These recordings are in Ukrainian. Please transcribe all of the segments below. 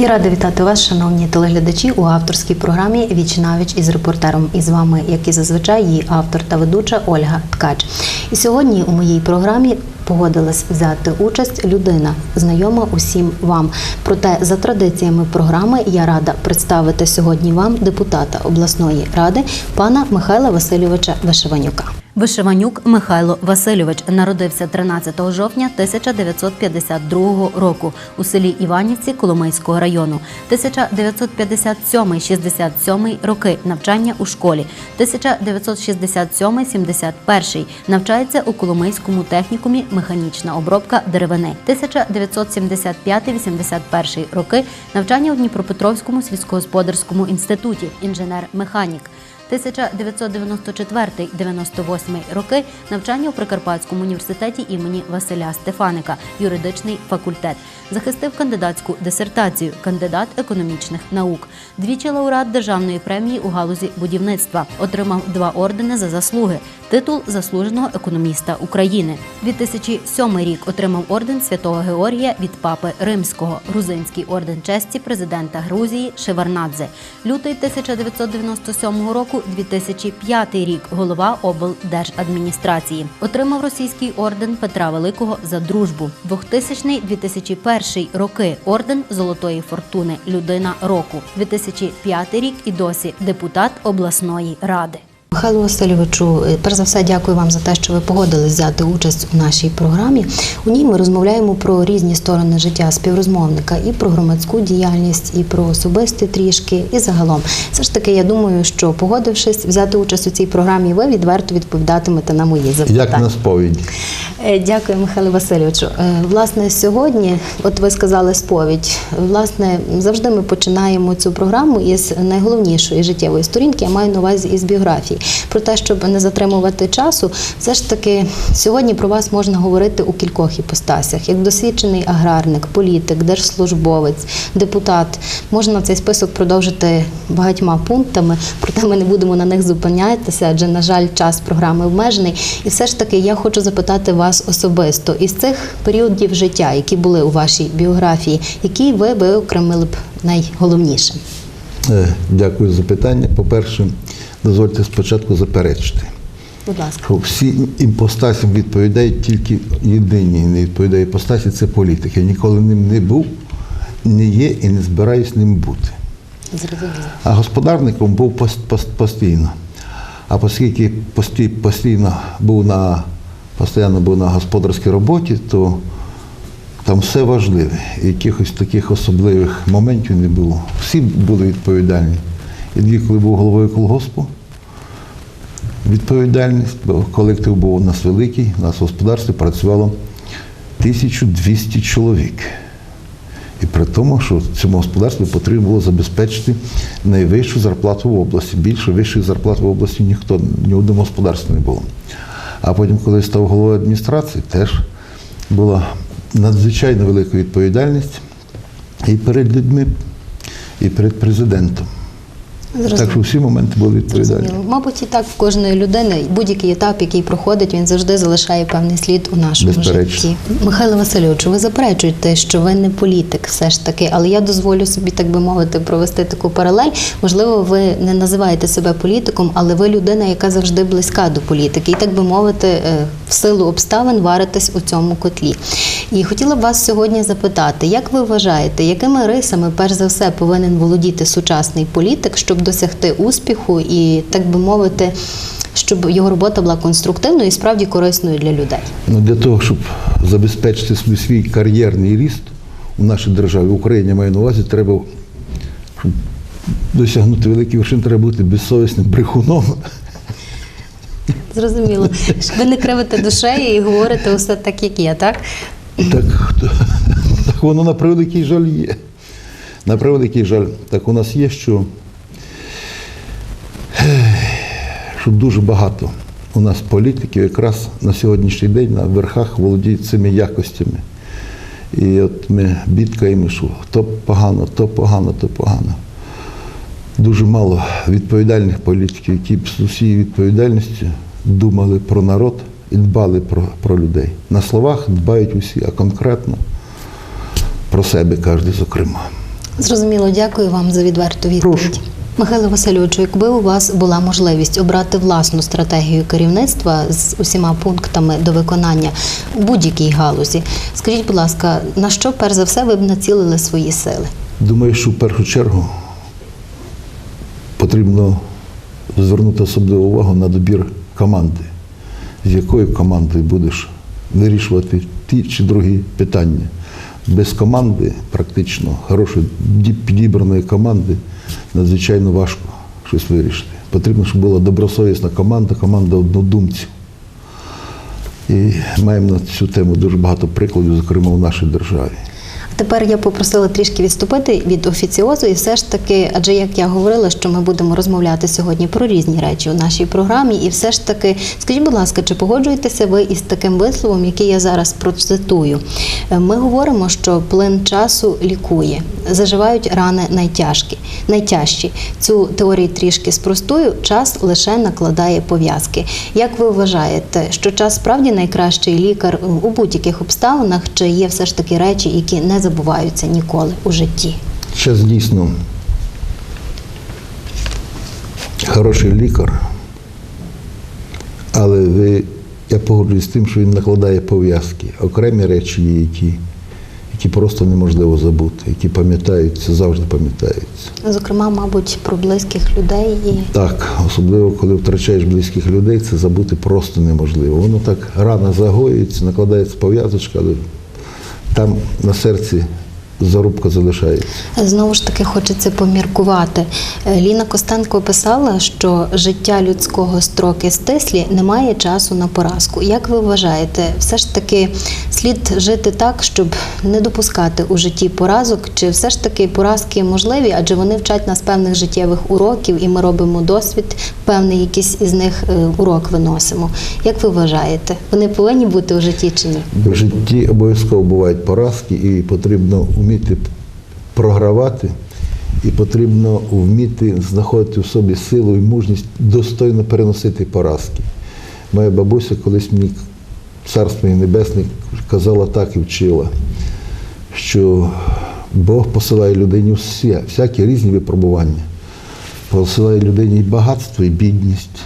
Я рада вітати вас, шановні телеглядачі, у авторській програмі Віч із репортером. І з вами, як і зазвичай, її автор та ведуча Ольга Ткач. І сьогодні у моїй програмі погодилась взяти участь людина, знайома усім вам. Проте за традиціями програми я рада представити сьогодні вам депутата обласної ради пана Михайла Васильовича Вишиванюка. Вишиванюк Михайло Васильович народився 13 жовтня 1952 року у селі Іванівці Коломийського району. 1957-67 роки навчання у школі. 1967-71 навчається у Коломийському технікумі механічна обробка деревини. 1975-81 роки навчання у Дніпропетровському сільськогосподарському інституті інженер-механік. 1994-98 роки навчання у Прикарпатському університеті імені Василя Стефаника, юридичний факультет. Захистив кандидатську дисертацію, кандидат економічних наук. Двічі лауреат державної премії у галузі будівництва. Отримав два ордени за заслуги. Титул заслуженого економіста України. 2007 рік отримав орден Святого Георгія від Папи Римського, грузинський орден честі президента Грузії Шеварнадзе. Лютий 1997 року 2005 рік голова облдержадміністрації. Отримав російський орден Петра Великого за дружбу. 2000-2001 роки орден Золотої фортуни Людина року. 2005 рік і досі депутат обласної ради. Михайло Васильовичу, е, перш за все, дякую вам за те, що ви погодились взяти участь у нашій програмі. У ній ми розмовляємо про різні сторони життя співрозмовника і про громадську діяльність, і про особисті трішки, і загалом. Все ж таки, я думаю, що погодившись взяти участь у цій програмі, ви відверто відповідатимете на мої запитання. Як на сповіді. Е, Дякую, Михайло Васильовичу. Е, Власне, сьогодні, от ви сказали сповідь. Власне, завжди ми починаємо цю програму із найголовнішої життєвої сторінки, я маю на увазі із біографії. Про те, щоб не затримувати часу, все ж таки сьогодні про вас можна говорити у кількох іпостасях, як досвідчений аграрник, політик, держслужбовець, депутат. Можна цей список продовжити багатьма пунктами, проте ми не будемо на них зупинятися, адже, на жаль, час програми обмежений. І все ж таки я хочу запитати вас особисто із цих періодів життя, які були у вашій біографії, які ви виокремили б найголовнішим. Е, Дякую за питання. По-перше, дозвольте спочатку заперечити, Будь ласка. що всі імпостасям відповідають тільки єдині не відповідає іпостасі це політик. Я ніколи ним не був, не є і не збираюсь ним бути. Зрозуміло. А господарником був пос- пос- постійно. А оскільки постійно був на, постійно був на господарській роботі, то там все важливе. Якихось таких особливих моментів не було. Всі були відповідальні. І тоді, коли був головою колгоспу, відповідальність, бо колектив був у нас великий, у нас в господарстві працювало 1200 чоловік. І при тому, що цьому господарству потрібно було забезпечити найвищу зарплату в області. Більше вищої зарплати в області ніхто, ні одному господарстві не було. А потім, коли став головою адміністрації, теж була надзвичайно велика відповідальність і перед людьми, і перед президентом. Так що всі моменти були відповідальні. Зрозуміло. Мабуть, і так в кожної людини будь-який етап, який проходить, він завжди залишає певний слід у нашому Безперечно. житті. Михайло Васильовичу, ви заперечуєте, що ви не політик, все ж таки, але я дозволю собі, так би мовити, провести таку паралель. Можливо, ви не називаєте себе політиком, але ви людина, яка завжди близька до політики, і так би мовити, е, в силу обставин варитесь у цьому котлі. І хотіла б вас сьогодні запитати, як ви вважаєте, якими рисами, перш за все, повинен володіти сучасний політик, щоб досягти успіху і, так би мовити, щоб його робота була конструктивною і справді корисною для людей? Ну, для того, щоб забезпечити свій, свій кар'єрний ріст у нашій державі, в Україні маю на увазі, треба щоб досягнути великих вершин, треба бути безсовісним брехуном. Зрозуміло. Ви не кривите душею і говорите усе так, як є, так? Так, так воно на превеликий жаль є. На превеликий жаль, так у нас є, що, що дуже багато у нас політиків якраз на сьогоднішній день на верхах володіють цими якостями. І от ми бідкаємо, що то погано, то погано, то погано. Дуже мало відповідальних політиків, які б з усією відповідальністю думали про народ і дбали про, про людей. На словах дбають усі, а конкретно про себе кожен, зокрема. Зрозуміло, дякую вам за відверту відповідь. Прошу. Михайло Васильовичу, якби у вас була можливість обрати власну стратегію керівництва з усіма пунктами до виконання у будь-якій галузі, скажіть, будь ласка, на що перш за все ви б націлили свої сили? Думаю, що в першу чергу потрібно звернути особливу увагу на добір команди, з якою командою будеш вирішувати ті чи другі питання. Без команди, практично хорошої підібраної команди, надзвичайно важко щось вирішити. Потрібно, щоб була добросовісна команда, команда однодумців. І маємо на цю тему дуже багато прикладів, зокрема в нашій державі. Тепер я попросила трішки відступити від офіціозу, і все ж таки, адже як я говорила, що ми будемо розмовляти сьогодні про різні речі у нашій програмі, і все ж таки, скажіть, будь ласка, чи погоджуєтеся ви із таким висловом, який я зараз процитую? Е, Ми говоримо, що плин часу лікує, заживають рани найтяжкі, найтяжчі. Цю теорію трішки спростую, час лише накладає пов'язки. Як ви вважаєте, що час справді найкращий лікар у будь-яких обставинах, чи є все ж таки речі, які не забуваються ніколи у житті? Час дійсно хороший лікар, але ви, я погоджуюсь з тим, що він накладає пов'язки. Окремі речі є, які, які просто неможливо забути, які пам'ятаються, завжди пам'ятаються. Зокрема, мабуть, про близьких людей і Так, особливо коли втрачаєш близьких людей, це забути просто неможливо. Воно так рано загоюється, накладається пов'язочка, але там на серці зарубка залишається. Знову ж таки хочеться поміркувати. Е, Ліна Костенко писала, що життя людського строки стислі немає часу на поразку. Як ви вважаєте, все ж таки слід жити так, щоб не допускати у житті поразок, чи все ж таки поразки можливі, адже вони вчать нас певних життєвих уроків, і ми робимо досвід, певний якийсь із них е, урок виносимо. Як ви вважаєте, вони повинні бути у житті чи ні? В житті обов'язково бувають поразки, і потрібно вміти програвати, і потрібно вміти знаходити в собі силу і мужність достойно переносити поразки. Моя бабуся колись мені царство їй небесне казала так і вчила, що Бог посилає людині всі, всякі різні випробування. Посилає людині і багатство, і бідність,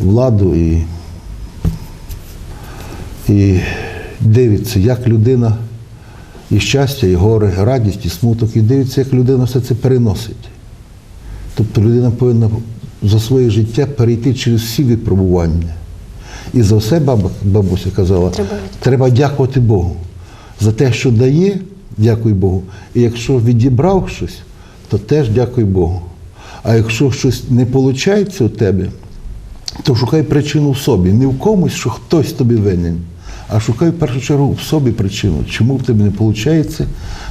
владу, і і дивиться, як людина і щастя, і горе, радість, і смуток, і дивиться, як людина все це переносить. Тобто людина повинна за своє життя перейти через всі випробування. І за все баба, бабуся казала, Треба треба дякувати Богу. За те, що дає, дякуй Богу. І якщо відібрав щось, то теж дякуй Богу. А якщо щось не виходить у тебе, то шукай причину в собі. Не в комусь, що хтось тобі винен, а шукай в першу чергу в собі причину, чому в тебе не виходить,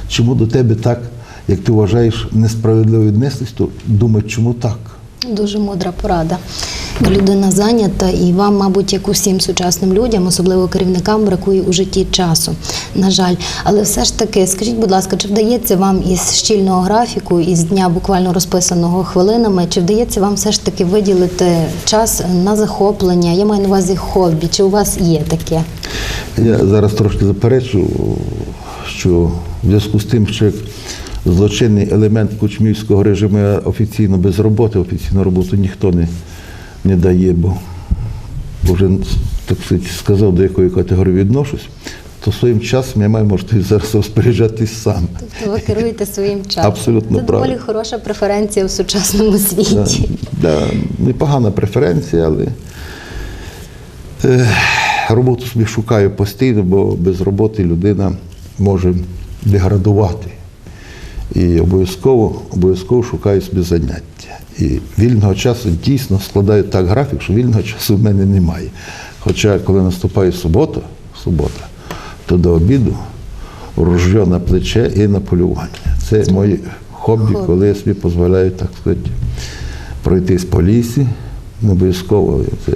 чому до тебе так, як ти вважаєш, несправедливо віднеслись, то думай, чому так. Дуже мудра порада. Людина зайнята, і вам, мабуть, як усім сучасним людям, особливо керівникам, бракує у житті часу. На жаль, але все ж таки, скажіть, будь ласка, чи вдається вам із щільного графіку, із дня буквально розписаного хвилинами, чи вдається вам все ж таки виділити час на захоплення? Я маю на увазі хобі. Чи у вас є таке? Я зараз трошки заперечу, що в зв'язку з тим, що злочинний елемент кучмівського режиму офіційно без роботи, офіційну роботу ніхто не, не дає, бо, вже так сказати, сказав, до якої категорії відношусь, то своїм часом я маю можливість зараз розпоряджатись сам. Тобто ви керуєте своїм часом. Абсолютно Це доволі хороша преференція в сучасному світі. Да, да, непогана преференція, але е, роботу собі шукаю постійно, бо без роботи людина може деградувати. І обов'язково, обов'язково шукаю собі заняття. І вільного часу дійсно складаю так графік, що вільного часу в мене немає. Хоча, коли наступає субота, субота, то до обіду ружьо на плече і на полювання. Це мої хобі, коли я собі дозволяю, так сказати, пройтись по лісі, не обов'язково це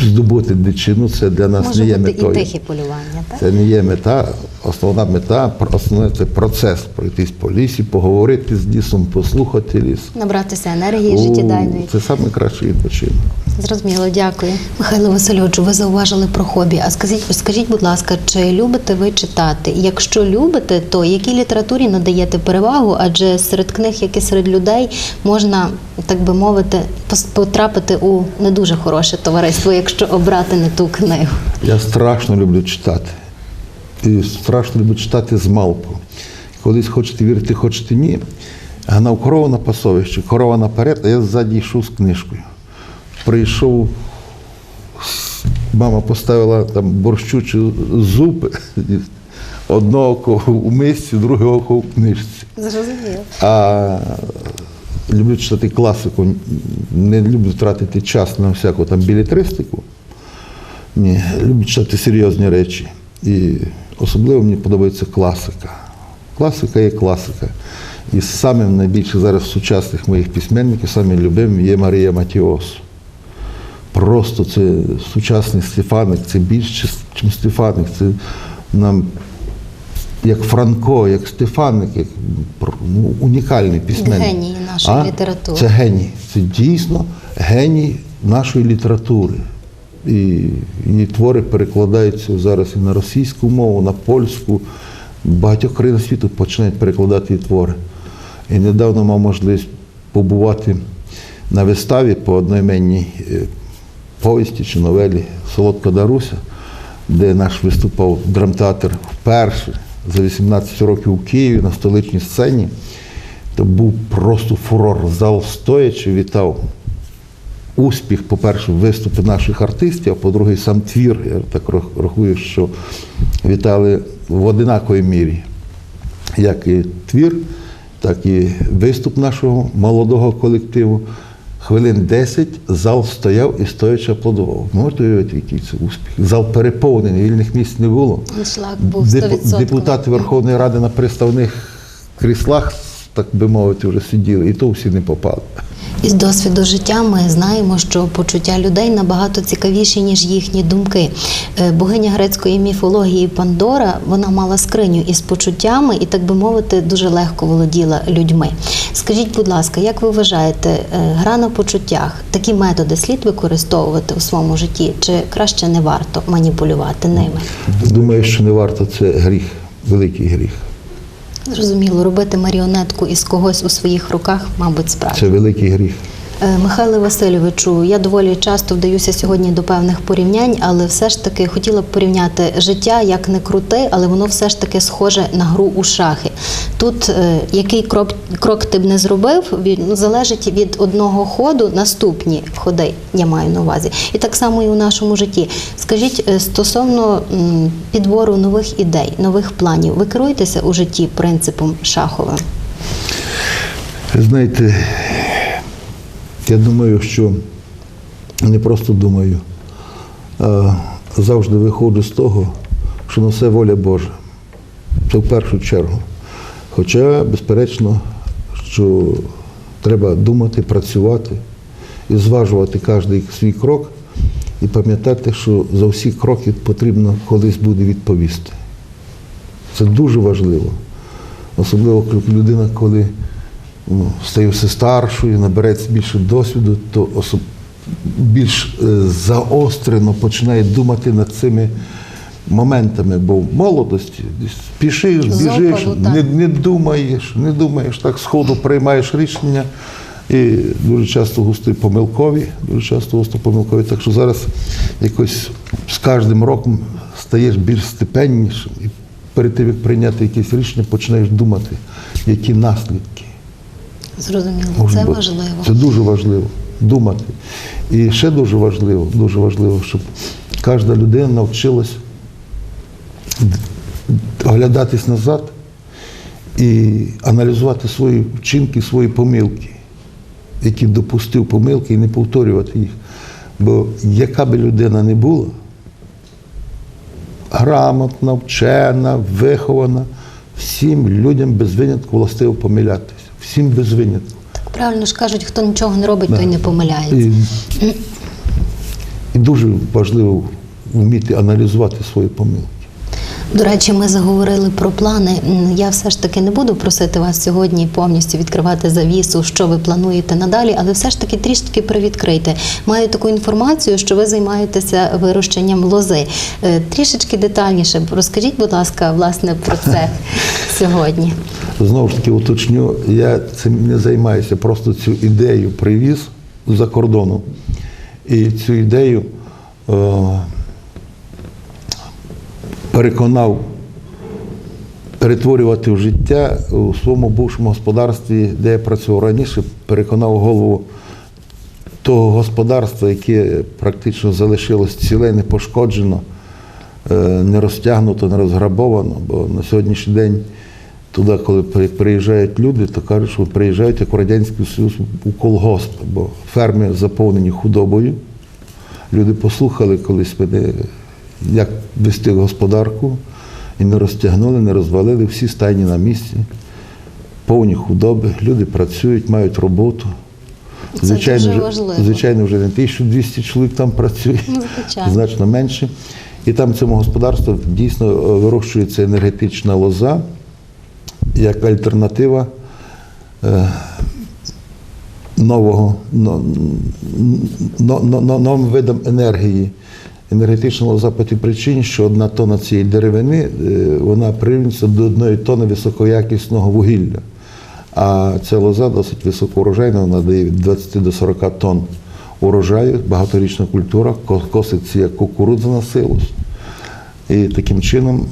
здобути дичину, це для нас Може не є бути і метою. тихе полювання, так? Це не є мета. Основна мета, основне це процес пройтись по лісі, поговорити з лісом, послухати ліс. Набратися енергії життєдайної. Це найкращий відпочинок. Зрозуміло, дякую. Михайло Васильовичу, ви зауважили про хобі. А скажіть, скажіть, будь ласка, чи любите ви читати? Якщо любите, то якій літературі надаєте перевагу? Адже серед книг, як і серед людей, можна, так би мовити, пос- потрапити у не дуже хороше товариство, якщо обрати не ту книгу. Я страшно люблю читати. І страшно люблю читати з малку. Колись хочете вірити, хочете ні. Гнав корову на пасовище, корова наперед, а я ззаді йшов з книжкою. Прийшов, мама поставила там борщу чи зуби, одне око у мисці, друге око в книжці. Зрозуміло. А люблю читати класику, не люблю тратити час на всяку там білетристику. Ні, люблю читати серйозні речі. І особливо мені подобається класика. Класика є класика. І самим найбільше зараз сучасних моїх письменників, самим любимим є Марія Матіос. Просто це сучасний Стефаник, це більше, ніж Стефаник. Це нам як Франко, як Стефаник, як ну, унікальний письменник. Генії нашої літератури. Це геній. Це дійсно геній нашої літератури. І її твори перекладаються зараз і на російську мову, на польську. Багатьох країнах світу починають перекладати її твори. І недавно мав можливість побувати на виставі по одноіменній е, повісті чи новелі Солодка Даруся, де наш виступав драмтеатр вперше за 18 років у Києві на столичній сцені. То був просто фурор. Зал стоячи вітав успіх, по-перше, виступи наших артистів, а по-друге, сам твір. Я так рахую, що вітали в одинаковій мірі. Як і твір, так і виступ нашого молодого колективу. Хвилин 10 зал стояв і стоячи аплодував. Можете уявити, який це успіх? Зал переповнений, вільних місць не було. Аншлаг був Деп- 100%. Депутати Верховної Ради на приставних кріслах, так би мовити, вже сиділи, і то всі не попали. Із досвіду життя ми знаємо, що почуття людей набагато цікавіші, ніж їхні думки. Е, Богиня грецької міфології Пандора вона мала скриню із почуттями і, так би мовити, дуже легко володіла людьми. Скажіть, будь ласка, як ви вважаєте, е, гра на почуттях такі методи слід використовувати у своєму житті, чи краще не варто маніпулювати ними? Думаю, що не варто це гріх, великий гріх. Зрозуміло, робити маріонетку із когось у своїх руках, мабуть, справді. Це великий гріх. Е, Михайле Васильовичу, я доволі часто вдаюся сьогодні до певних порівнянь, але все ж таки хотіла б порівняти життя як не крути, але воно все ж таки схоже на гру у шахи. Тут е, який крок, крок ти б не зробив, від, ну, залежить від одного ходу наступні ходи, я маю на увазі. І так само і у нашому житті. Скажіть, е, стосовно підбору нових ідей, нових планів, ви керуєтеся у житті принципом шаховим? Знаєте, я думаю, що не просто думаю, а завжди виходжу з того, що на все воля Божа. Це в першу чергу. Хоча, безперечно, що треба думати, працювати і зважувати кожен свій крок і пам'ятати, що за всі кроки потрібно колись буде відповісти. Це дуже важливо. Особливо людина, коли стає все старшою, набереться більше досвіду, то особ... більш е, заострено починає думати над цими моментами, бо в молодості спішиш, біжиш, не, не думаєш, не думаєш, так сходу приймаєш рішення. І дуже часто густи помилкові, дуже часто густо помилкові. Так що зараз якось з кожним роком стаєш більш степеннішим. І перед тим, як прийняти якесь рішення, починаєш думати, які наслідки. Зрозуміло, це важливо. Це дуже важливо думати. І ще дуже важливо, дуже важливо, щоб кожна людина навчилась оглядатись назад і аналізувати свої вчинки, свої помилки, які допустив помилки, і не повторювати їх. Бо яка би людина не була, грамотна, вчена, вихована, всім людям без винятку властиво помилятися. Всім без винятку. Так правильно ж кажуть, хто нічого не робить, той не помиляється. І, і дуже важливо вміти аналізувати свої помилки. До речі, ми заговорили про плани. Я все ж таки не буду просити вас сьогодні повністю відкривати завісу, що ви плануєте надалі, але все ж таки трішки привідкрийте. Маю таку інформацію, що ви займаєтеся вирощенням лози. Е, Трішечки детальніше розкажіть, будь ласка, власне про це сьогодні. Знову ж таки уточню, я цим не займаюся, просто цю ідею привіз з-за кордону. І цю ідею е, переконав перетворювати в життя у своєму бувшому господарстві, де я працював раніше, переконав голову того господарства, яке практично залишилось ціле, не пошкоджено, е, не розтягнуто, не розграбовано. Бо на сьогоднішній день туди, коли приїжджають люди, то кажуть, що приїжджають як в Радянський Союз у колгосп, бо ферми заповнені худобою. Люди послухали колись мене, як вести господарку, і не розтягнули, не розвалили, всі стайні на місці, повні худоби, люди працюють, мають роботу. Це дуже важливо. звичайно, вже не 1200 чоловік там працює, Ну, значно менше. І там в цьому господарстві дійсно е, вирощується енергетична лоза як альтернатива е, нового, но- но- но- но- новим видам енергії. По тій причині, що одна тонна цієї деревини е, вона прирівнюється до одної тонни високоякісного вугілля. А ця лоза досить високоурожайна, вона дає від 20 до 40 тонн урожаю, багаторічна культура, коситься як кукурудза на силос. І таким чином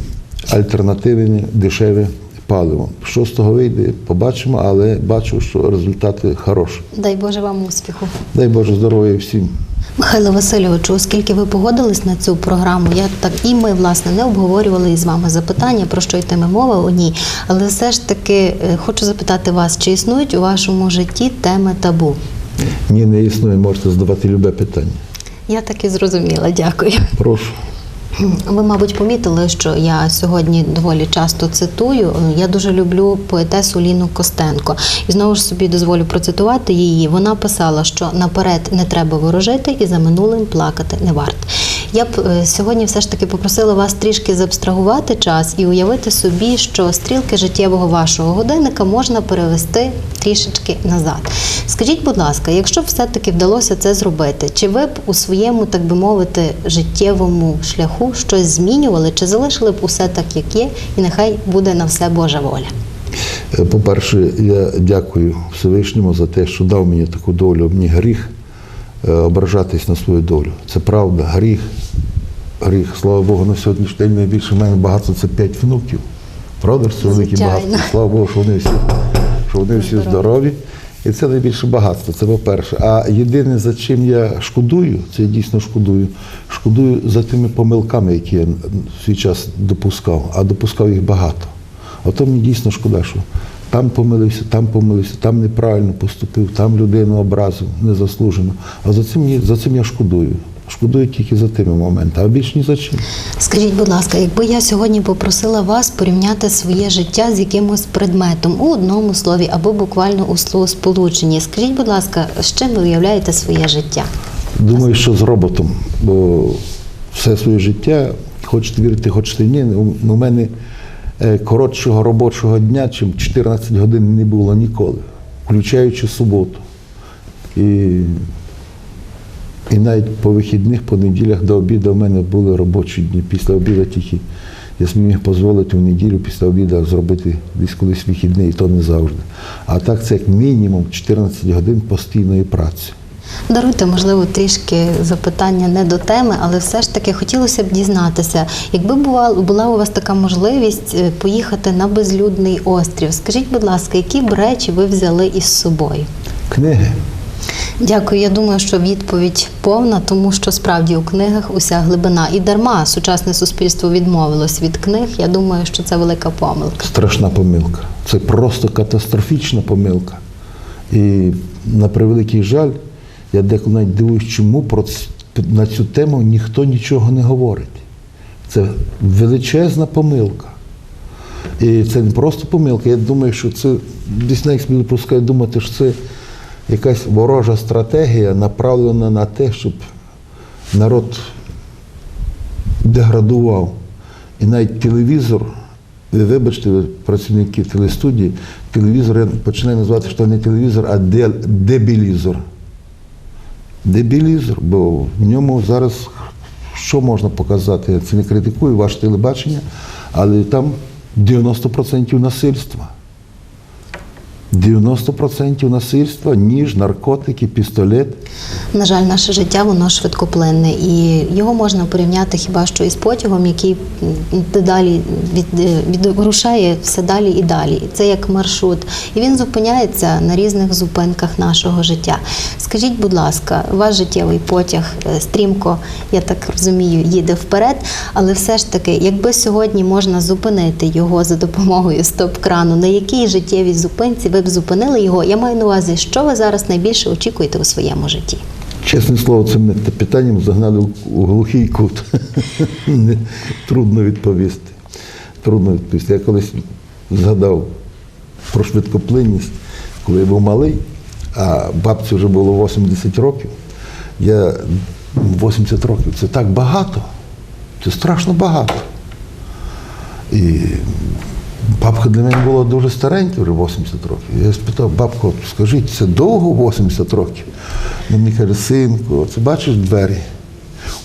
альтернативне дешеве паливо. Що з того вийде, побачимо, але бачу, що результати хороші. Дай Боже вам успіху. Дай Боже здоров'я всім. Михайло Васильовичу, оскільки ви погодились на цю програму, я так і ми власне не обговорювали із вами запитання, про що йтиме мова у ній. Але все ж таки е, хочу запитати вас, чи існують у вашому житті теми табу? Ні, не існує, можете задавати любе питання. Я так і зрозуміла, дякую. Прошу. Ви, мабуть, помітили, що я сьогодні доволі часто цитую. Я дуже люблю поетесу Ліну Костенко. І знову ж собі дозволю процитувати її. Вона писала, що наперед не треба ворожити і за минулим плакати не варт. Я б е, сьогодні все ж таки попросила вас трішки забстрагувати час і уявити собі, що стрілки життєвого вашого годинника можна перевести трішечки назад. Скажіть, будь ласка, якщо б все-таки вдалося це зробити, чи ви б у своєму, так би мовити, життєвому шляху щось змінювали, чи залишили б усе так, як є, і нехай буде на все Божа воля? Е, По-перше, я дякую Всевишньому за те, що дав мені таку долю. Мені гріх ображатись на свою долю. Це правда, гріх. Гріх. Слава Богу, на сьогоднішній день найбільше в мене багато це п'ять внуків. Правда це велике багатство. Слава Богу, що вони всі, що вони всі здорові. І це найбільше багатство, це по-перше. А єдине, за чим я шкодую, це я дійсно шкодую. Шкодую за тими помилками, які я в свій час допускав, а допускав їх багато. Ото мені дійсно шкода, що там помилився, там помилився, там неправильно поступив, там людину образив незаслужено. А за цим, я- за цим я шкодую. Шкодую тільки за тими моментами, а більш ні за чим. Скажіть, будь ласка, якби я сьогодні попросила вас порівняти своє життя з якимось предметом у одному слові або буквально у словосполученні, скажіть, будь ласка, з чим ви уявляєте своє життя? Думаю, що з роботом, бо все своє життя, хочете вірити, хочете ні, у- мене коротшого робочого дня, чим 14 годин не було ніколи, включаючи суботу. І, і навіть по вихідних, по неділях до обіду в мене були робочі дні. Після обіду тільки я міг дозволити в неділю після обіду зробити десь колись вихідний, і то не завжди. А так це як мінімум 14 годин постійної праці. Даруйте, можливо, трішки запитання не до теми, але все ж таки хотілося б дізнатися, якби була, у вас така можливість е, поїхати на безлюдний острів, скажіть, будь ласка, які б речі ви взяли із собою? Книги. Дякую. Я думаю, що відповідь повна, тому що справді у книгах уся глибина. І дарма сучасне суспільство відмовилось від книг. Я думаю, що це велика помилка. страшна помилка. Це просто катастрофічна помилка. І на превеликий жаль, я деколи навіть дивуюсь, чому про на цю тему ніхто нічого не говорить. Це величезна помилка. І це не просто помилка. Я думаю, що це десь навіть мені пускає думати, що це якась ворожа стратегія, направлена на те, щоб народ деградував І навіть телевізор, ви вибачте, ви працівники телестудії, телевізор я починаю називати, що не телевізор, а де- дебілізор. Дебілізор, бо в ньому зараз що можна показати? Я це не критикую ваше телебачення, але там 90% насильства. 90% насильства, ніж, наркотики, пістолет. На жаль, наше життя воно швидкоплинне, і його можна порівняти хіба що із потягом, який дедалі від, відрушає все далі і далі. Це як маршрут. І він зупиняється на різних зупинках нашого життя. Скажіть, будь ласка, ваш життєвий потяг е, стрімко, я так розумію, їде вперед, але все ж таки, якби сьогодні можна зупинити його за допомогою стоп-крану, на якій життєвій зупинці ви б зупинили його? Я маю на увазі, що ви зараз найбільше очікуєте у своєму житті? Чесне слово, цим питанням загнали у глухий кут. Трудно відповісти. Трудно відповісти. Я колись згадав про швидкоплинність, коли я був малий, а бабці вже було 80 років. Я 80 років це так багато. Це страшно багато. І бабка для мене була дуже старенька, вже 80 років. Я спитав, бабко, скажіть, це довго 80 років? Вона мені каже, синку, це бачиш двері?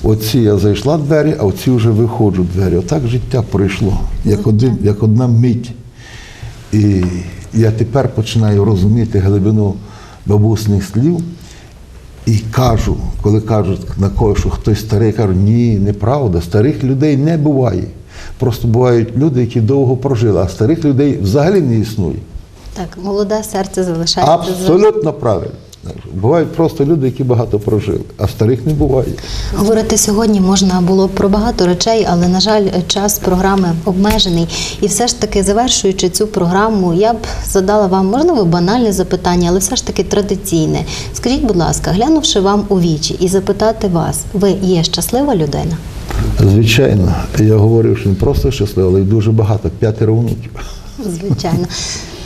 Оці я зайшла двері, а оці вже виходжу двері. Отак життя пройшло, як, один, як одна мить. І я тепер починаю розуміти глибину бабусних слів. І кажу, коли кажуть на кого, що хтось старий, кажу, ні, неправда, старих людей не буває. Просто бувають люди, які довго прожили, а старих людей взагалі не існує. Так, молоде серце залишається. Абсолютно правильно. Бувають просто люди, які багато прожили, а старих не буває. Говорити сьогодні можна було про багато речей, але на жаль, час програми обмежений. І все ж таки, завершуючи цю програму, я б задала вам можливо банальне запитання, але все ж таки традиційне. Скажіть, будь ласка, глянувши вам у вічі і запитати вас, ви є щаслива людина? Звичайно, я говорив, що не просто щасливий, але й дуже багато, п'ятеро внуків. Звичайно.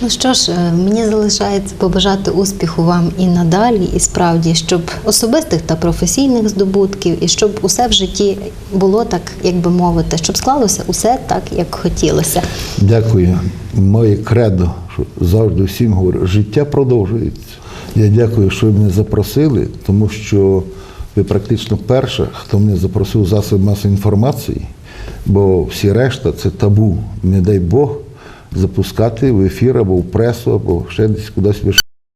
Ну що ж, е, мені залишається побажати успіху вам і надалі, і справді, щоб особистих та професійних здобутків, і щоб усе в житті було так, як би мовити, щоб склалося усе так, як хотілося. Дякую. Моє кредо, що завжди всім говорю, життя продовжується. Я дякую, що ви мене запросили, тому що ви практично перша, хто мене запросив засоби масової інформації, бо всі решта це табу. Не дай Бог запускати в ефір або в пресу, або ще десь кудись.